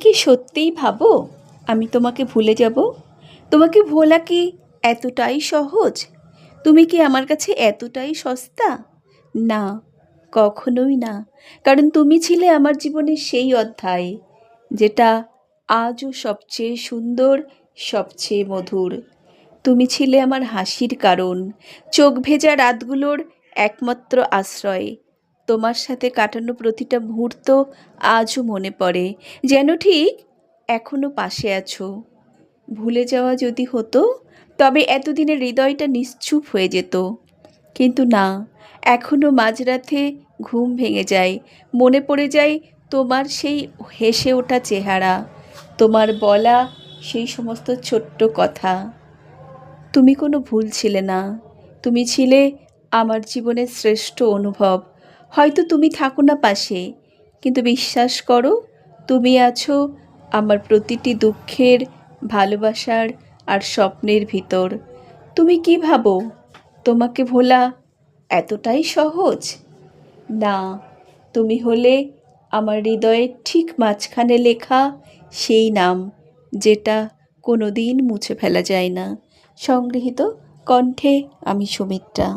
কি সত্যিই ভাবো? আমি তোমাকে ভুলে যাব। তোমাকে ভোলা কি এতটাই সহজ? তুমি কি আমার কাছে এতটাই সস্তা? না, কখনোই না। কারণ তুমি ছিলে আমার জীবনের সেই অধ্যায়, যেটা আজও সবচেয়ে সুন্দর, সবচেয়ে মধুর। তুমি ছিলে আমার হাসির কারণ, চোখ ভেজা রাতগুলোর একমাত্র আশ্রয়। তোমার সাথে কাটানো প্রতিটা মুহূর্ত আজও মনে পড়ে। যেন ঠিক এখনও পাশে আছো। ভুলে যাওয়া যদি হতো, তবে এতদিনে হৃদয়টা নিশ্চুপ হয়ে যেত। কিন্তু না এখনও মাঝরাতে ঘুম ভেঙে যায়। মনে পড়ে যায় তোমার সেই হেসে ওঠা চেহারা, তোমার বলা সেই সমস্ত ছোট্ট কথা। তুমি কোনো ভুল ছিলে না। তুমি ছিলে আমার জীবনের শ্রেষ্ঠ অনুভব। হয়তো তুমি থাকো না পাশে, কিন্তু বিশ্বাস করো, তুমি আছো আমার প্রতিটি দুঃখের, ভালোবাসার আর স্বপ্নের ভিতর। তুমি কি ভাবো? তোমাকে ভোলা এতটাই সহজ? না, তুমি হলে আমার হৃদয়ের ঠিক মাঝখানে লেখা সেই নাম, যেটা কোনো দিন মুছে ফেলা যায় না। সংগৃহীত কণ্ঠে আমি সুমিত্রা।